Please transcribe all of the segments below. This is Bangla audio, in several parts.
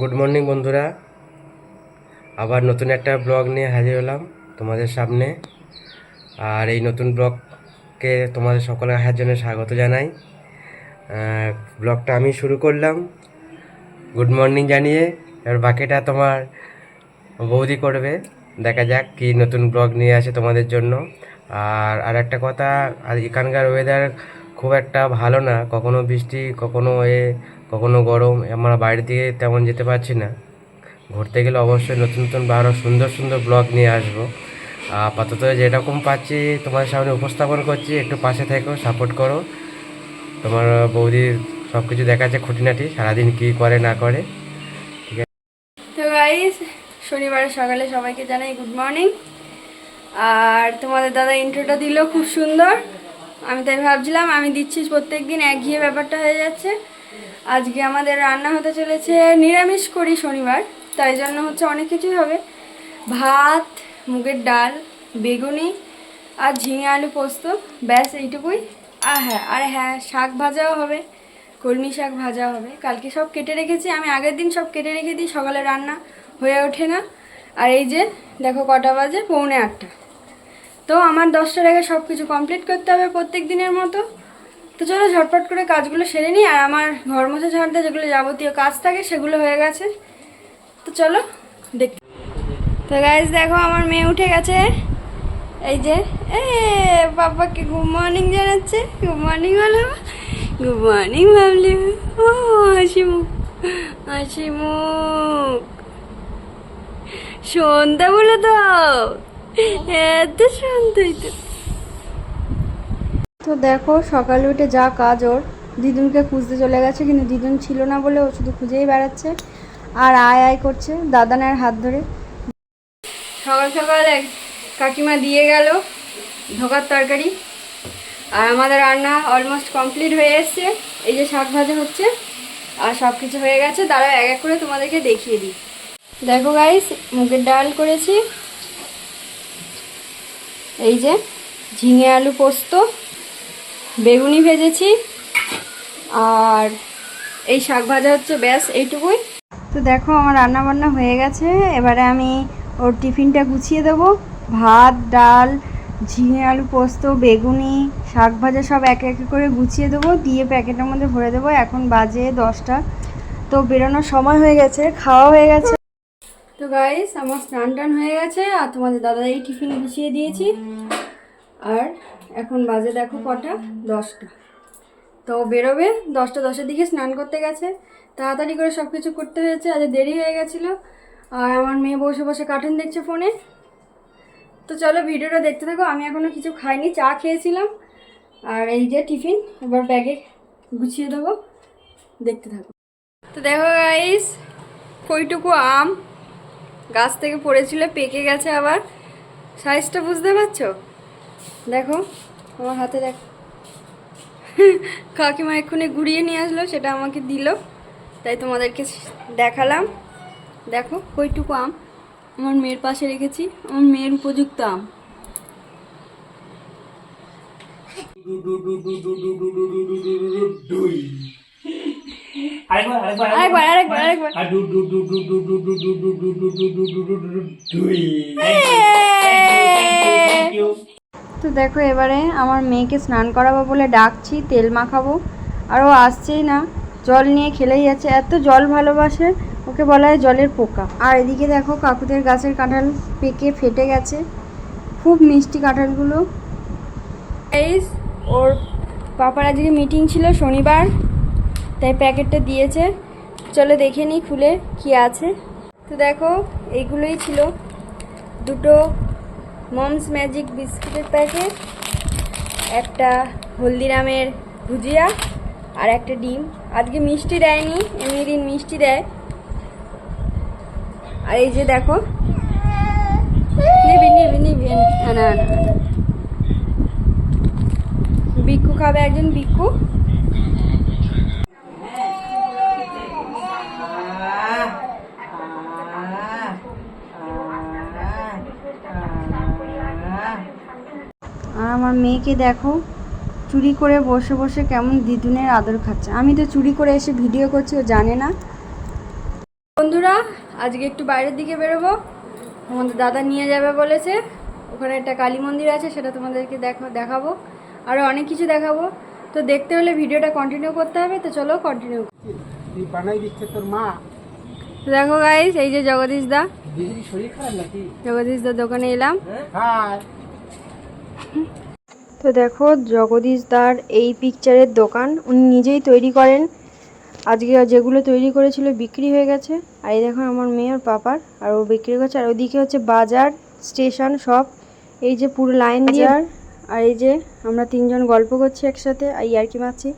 গুড মর্নিং বন্ধুরা। আবার নতুন একটা ব্লগ নিয়ে হাজির হলাম তোমাদের সামনে। আর এই নতুন ব্লগকে তোমাদের সকলে আসার জন্য স্বাগত জানাই। ব্লগটা আমি শুরু করলাম। গুড মর্নিং জানিয়ে, এবার বাকিটা তোমার বৌদি করবে। দেখা যাক কি নতুন ব্লগ নিয়ে আসে তোমাদের জন্য। আর আর একটা কথা, আর এখানকার ওয়েদার খুব একটা ভালো না। কখনো বৃষ্টি, কখনো এ, কখনো গরম। আমরা বাইরের দিকে তেমন যেতে পারছি না। ঘুরতে গেলে অবশ্যই নতুন নতুন আরও সুন্দর সুন্দর ব্লগ নিয়ে আসব। আপাতত যেরকম পাচ্ছি, তোমার সামনে উপস্থাপন করছি, একটু পাশে থেকো সাপোর্ট করো। তোমার বৌদির সব কিছু দেখাচ্ছে খুঁটিনাটি, সারাদিন কী করে, না করে। তো গাইস শনিবারের সকালে সবাইকে জানাই গুড মর্নিং আর তোমাদের দাদা ইন্ট্রোটা দিল খুব সুন্দর। আমি তাই ভাবছিলাম, আমি দিচ্ছি প্রত্যেক দিন একঘিয়ে ব্যাপারটা হয়ে যাচ্ছে। আজকে আমাদের রান্না হতে চলেছে নিরামিষ করি শনিবার, তাই জন্য হচ্ছে অনেক কিছুই হবে। ভাত, মুগের ডাল, বেগুনি আর ঝিঙে আলু পোস্ত, ব্যাস এইটুকুই। আর হ্যাঁ আর হ্যাঁ শাক ভাজাও হবে, কলমি শাক ভাজা হবে। কালকে সব কেটে রেখেছি, আমি আগের দিন সব কেটে রেখে দিই, সকালে রান্না হয়ে ওঠে না। আর এই যে, দেখো কটা বাজে, পৌনে আটটা। তো আমার দশটার আগে সব কিছু কমপ্লিট করতে হবে প্রত্যেক দিনের মতো। তো চলো ঝটপট করে কাজগুলো সেরে নিই, আর আমার ঘর মোছা ঝাড়তে যেগুলো যাবতীয় কাজ থাকে সেগুলো হয়ে গেছে। তো চলো দেখ তো গাইজ দেখো আমার মেয়ে উঠে গেছে। এই যে, এ বাবাকে গুড মর্নিং জানাচ্ছে। গুড মর্নিং বলো। গুড মর্নিং ভাবলি। ও, হাসি মুখ হাসি মুখ। সন্ধ্যা বলে দাও। তো দেখো, সকালে উঠে যা কাজ ওর। দিদুনকে খুঁজতে চলে গেছে, কিন্তু দিদুন ছিল না বলে ও শুধু খুঁজেই বেড়াচ্ছে আর আয় আয় করছে দাদানের হাত ধরে। সকাল সকাল এক কাকিমা দিয়ে গেল ধোকার তরকারি। আর আমাদের রান্না অলমোস্ট কমপ্লিট হয়ে এসছে। এই যে শাক ভাজা হচ্ছে আর সব কিছু হয়ে গেছে। দাঁড়াও, এক এক করে তোমাদেরকে দেখিয়ে দিই। দেখো গাইস মুগের ডাল করেছি। এই যে ঝিঙে আলু পোস্ত, বেগুনি ভেজেছি, আর এই শাক ভাজা হচ্ছে ব্যাস এইটুকুই। তো দেখো আমার রান্না বান্না হয়ে গেছে, এবারে আমি ওর টিফিনটা গুছিয়ে দেবো। ভাত, ডাল, ঝিঙে আলু পোস্ত, বেগুনি, শাক ভাজা সব এক এক করে গুছিয়ে দেবো। দিয়ে প্যাকেটের মধ্যে ভরে দেবো। এখন বাজে দশটা। তো বেরোনোর সময় হয়ে গেছে, খাওয়া হয়ে গেছে। তো গাইস আমার স্নান টান হয়ে গেছে আর তোমাদের দাদা এই টিফিন গুছিয়ে দিয়েছি। আর এখন বাজে দেখো কটা? দশটা। তো বেরোবে, দশটা দশের দিকে স্নান করতে গেছে। তাড়াতাড়ি করে সব কিছু করতে হয়েছে, আজ দেরি হয়ে গেছিল। আর আমার মেয়ে বসে বসে কার্টুন দেখছে ফোনে তো চলো ভিডিওটা দেখতে থাকো, আমি এখনও কিছু খাইনি, চা খেয়েছিলাম। আর এই যে টিফিন, এবার ব্যাগে গুছিয়ে দেবো। দেখতে থাকো। তো দেখো গাইস কইটুকু আম। গাছ থেকে পড়েছিল, পেকে গেছে আবার। সাইজটা বুঝতে পারছ? দেখো, আমার হাতে দেখ। কাকিমা এক্ষুনি ঘুরিয়ে নিয়ে আসলো, সেটা আমাকে দিল। তাই তোমাদেরকে দেখালাম। দেখো, কইটুকু আম। আমার মেয়ের পাশে রেখেছি, আমার মেয়ের উপযুক্ত আম। আরেকবার আরেকবার আরেকবার আরেকবার আরেকবার আর ডু ডু ডু ডু ডু ডু ডু ডু ডু ডু ডু ডু ডু ডু ডু ডু ডু দুই তো দেখো এবারে আমার মেয়েকে স্নান করাবো বলে ডাকছি তেল মাখাবো আর ও আসছেই না জল নিয়ে খেলেই যাচ্ছে এত জল ভালোবাসে ওকে বলা হয় জলের পোকা আর এদিকে দেখো কাকুদের গাছের কাঁঠাল পেকে ফেটে গেছে খুব মিষ্টি কাঁঠালগুলো এইস ওর পাপার আজকে মিটিং ছিল শনিবার তাই প্যাকেটটা দিয়েছে। চলো দেখে নিই খুলে কি আছে। তো দেখো এইগুলোই ছিল দুটো মমস ম্যাজিক বিস্কুটের প্যাকেট, একটা হলদিরামের ভুজিয়া আর একটা ডিম। আজকে মিষ্টি দেয়নি, এমনি দিন মিষ্টি দেয়। আর এই যে দেখো, নিবি নিবি নিবি না না না। খাবে একজন বিক্কু আর আমার মেয়েকে দেখো চুরি করে বসে বসে কেমন দিদুনের আদর খাচ্ছে। আমি তো চুরি করে এসে ভিডিও করছি ও জানে না। বন্ধুরা আজকে একটু বাইরের দিকে বেরোবো। আমাদের দাদা নিয়ে যাবে বলেছে। ওখানে একটা কালী মন্দির আছে সেটা তোমাদেরকে দেখো দেখাবো। আরও অনেক কিছু দেখাবো। তো দেখতে হলে ভিডিওটা কন্টিনিউ করতে হবে। তো চলো কন্টিনিউ বানাই দিচ্ছে তোর মা। দেখো গাইস এই যে জগদীশ দা। জগদীশ দা দোকানে এলাম। হ্যাঁ। তো দেখো জগদীশ দার এই পিকচারের দোকান। উনি নিজেই তৈরি করেন। আজকে যেগুলো তৈরি করেছিল বিক্রি হয়ে গেছে। আর এই দেখো আমার মেয়ে আর পাপার আর ও বিক্রি করছে। আর ওদিকে হচ্ছে বাজার স্টেশন সব। এই যে পুরো লাইন দিয়ে আর এই যে আমরা তিনজন গল্প করছি একসাথে আর ইয়ার্কি মারছি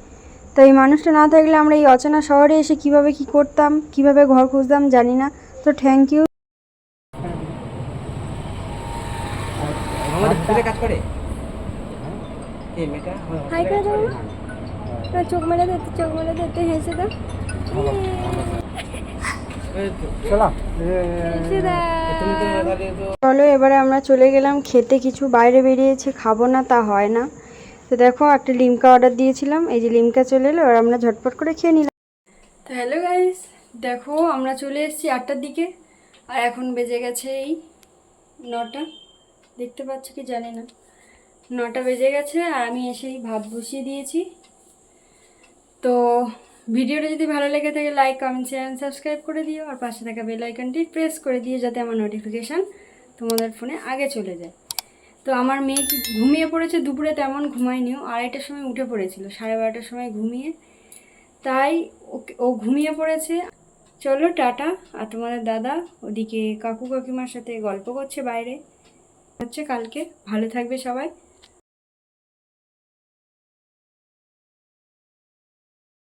তো এই মানুষটা না থাকলে আমরা এই অচেনা শহরে এসে কীভাবে কি করতাম কীভাবে ঘর খুঁজতাম জানি না। তো থ্যাংক ইউ আমাদের পুজো কাজ করে এই মেয়েটা হাই করে দাও না। চোখ মেরে দে চোখ মেরে দে তুই হেসে দাও হেসে দাও চলো। এবারে আমরা চলে গেলাম খেতে কিছু বাইরে বেরিয়েছে খাব না তা হয় না। তো দেখো একটা লিমকা অর্ডার দিয়েছিলাম এই যে লিমকা চলে এলো আর আমরা ঝটপট করে খেয়ে নিলাম। তো হ্যালো গাইস দেখো আমরা চলে এসেছি আটটার দিকে আর এখন বেজে গেছে এই নটা। দেখতে পাচ্ছ কি জানি না। নটা বেজে গেছে আর আমি এসেই ভাত বসিয়ে দিয়েছি। তো ভিডিওটা যদি ভালো লেগে থাকে লাইক কমেন্ট শেয়ার সাবস্ক্রাইব করে দিও। আর পাশে থাকা বেল আইকনটি প্রেস করে দিও যাতে আমার নোটিফিকেশান তোমাদের ফোনে আগে চলে যায়। তো আমার মেয়ে ঘুমিয়ে পড়েছে? দুপুরে তেমন ঘুমায়নিও আড়াইটার সময় উঠে পড়েছিল, সাড়ে বারোটার সময় ঘুমিয়ে। তাই ও ঘুমিয়ে পড়েছে। চলো টাটা। আর তোমাদের দাদা ওদিকে কাকু কাকিমার সাথে গল্প করছে বাইরে। হচ্ছে কালকে। ভালো থাকবে সবাই।